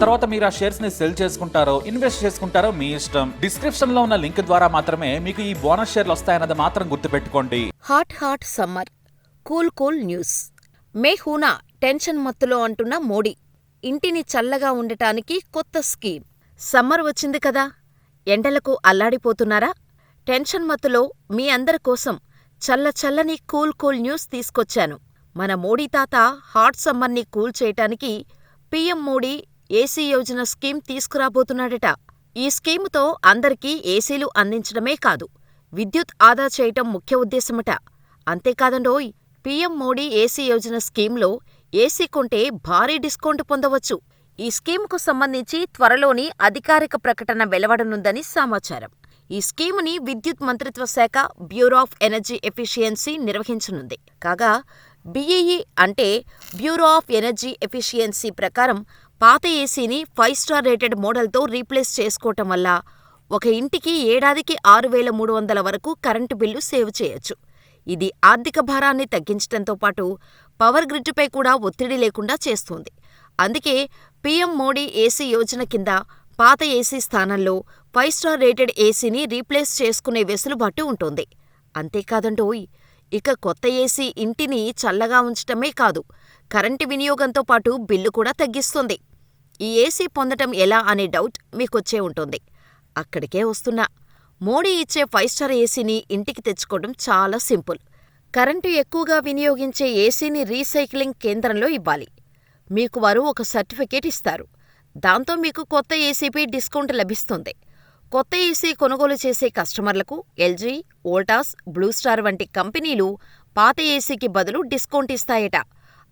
తర్వాత మీరు ఆ షేర్స్ని సెల్ చేసుకుంటారో ఇన్వెస్ట్ చేసుకుంటారో మీ ఇష్టం. డిస్క్రిప్షన్లో ఉన్న లింక్ ద్వారా మాత్రమే మీకు ఈ బోనస్ షేర్లు వస్తాయన్నది మాత్రం గుర్తుపెట్టుకోండి. Hot hot summer cool cool news. మే హూనా టెన్షన్ మత్తులో అంటున్న మోడీ. ఇంటిని చల్లగా ఉండటానికి కొత్త స్కీమ్. సమ్మర్ వచ్చింది కదా ఎండలకు అల్లాడిపోతున్నారా? టెన్షన్ మత్తులో మీ అందరి కోసం చల్ల చల్లని కూల్ కూల్ న్యూస్ తీసుకొచ్చాను. మన మోడీ తాత హాట్ సమ్మర్ని కూల్ చేయటానికి PM Modi AC Yojana scheme తీసుకురాబోతున్నాడట. ఈ స్కీముతో అందరికీ ఏసీలు అందించడమే కాదు విద్యుత్ ఆదా చేయటం ముఖ్య ఉద్దేశమట. అంతేకాదండోయ్ పీఎం మోడీ ఏసీ యోజన స్కీంలో ఏసీ కొంటే భారీ డిస్కౌంట్ పొందవచ్చు. ఈ స్కీముకు సంబంధించి త్వరలోని అధికారిక ప్రకటన వెలువడనుందని సమాచారం. ఈ స్కీముని విద్యుత్ మంత్రిత్వ శాఖ బ్యూరో ఆఫ్ ఎనర్జీ ఎఫిషియన్సీ నిర్వహించనుంది. కాగా బీఈఈ అంటే బ్యూరో ఆఫ్ ఎనర్జీ ఎఫిషియన్సీ ప్రకారం పాత ఏసీని ఫైవ్ స్టార్ రేటెడ్ మోడల్తో రీప్లేస్ చేసుకోవటం వల్ల ఒక ఇంటికి ఏడాదికి ఆరు వేల మూడు వందల వరకు కరెంటు బిల్లు సేవ్ చేయొచ్చు. ఇది ఆర్థిక భారాన్ని తగ్గించటంతో పాటు పవర్ గ్రిడ్పై కూడా ఒత్తిడి లేకుండా చేస్తుంది. అందుకే పీఎం మోడీ ఏసీ యోజన కింద పాత ఏసీ స్థానంలో ఫైవ్ స్టార్ రేటెడ్ ఏసీని రీప్లేస్ చేసుకునే వెసులుబాటు ఉంటుంది. అంతేకాదండోయ్ ఇక కొత్త ఏసీ ఇంటిని చల్లగా ఉంచటమే కాదు కరెంటు వినియోగంతో పాటు బిల్లు కూడా తగ్గిస్తుంది. ఈ ఏసీ పొందటం ఎలా అనే డౌట్ మీకొచ్చే ఉంటుంది. అక్కడికే వస్తున్నా. మోడీ ఇచ్చే ఫైవ్ స్టార్ ఏసీని ఇంటికి తెచ్చుకోవడం చాలా సింపుల్. కరెంటు ఎక్కువగా వినియోగించే ఏసీని రీసైక్లింగ్ కేంద్రంలో ఇవ్వాలి. మీకు వారు ఒక సర్టిఫికేట్ ఇస్తారు. దాంతో మీకు కొత్త ఏసీపై డిస్కౌంట్ లభిస్తుంది. కొత్త ఏసీ కొనుగోలు చేసే కస్టమర్లకు ఎల్జీ వోల్టాస్ బ్లూస్టార్ వంటి కంపెనీలు పాత ఏసీకి బదులు డిస్కౌంట్ ఇస్తాయట.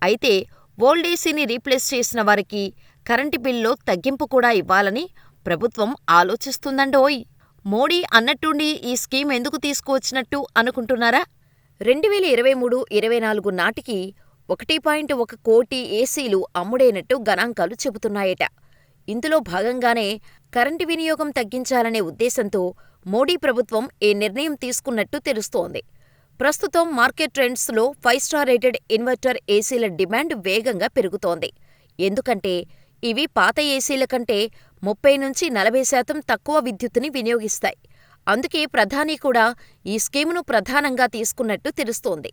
అయితే ఓల్డ్ ఏసీని రీప్లేస్ చేసిన వారికి కరెంటు బిల్లో తగ్గింపు కూడా ఇవ్వాలని ప్రభుత్వం ఆలోచిస్తుందండోయ్. మోడీ అన్నట్టుండి ఈ స్కీమ్ ఎందుకు తీసుకువచ్చినట్టు అనుకుంటున్నారా? రెండువేల ఇరవై మూడు ఇరవై నాలుగు నాటికి ఒకటి పాయింట్ ఒక కోటి ఏసీలు అమ్ముడైనట్టు గణాంకాలు చెబుతున్నాయట. ఇందులో భాగంగానే కరెంటు వినియోగం తగ్గించాలనే ఉద్దేశంతో మోడీ ప్రభుత్వం ఈ నిర్ణయం తీసుకున్నట్టు తెలుస్తోంది. ప్రస్తుతం మార్కెట్ ట్రెండ్స్లో ఫైవ్ స్టార్ రేటెడ్ ఇన్వర్టర్ ఏసీల డిమాండ్ వేగంగా పెరుగుతోంది. ఎందుకంటే ఇవి పాత ఏసీల కంటే ముప్పై నుంచి నలభై శాతం తక్కువ విద్యుత్తుని వినియోగిస్తాయి. అందుకే ప్రధాని కూడా ఈ స్కీమును ప్రధానంగా తీసుకున్నట్టు తెలుస్తోంది.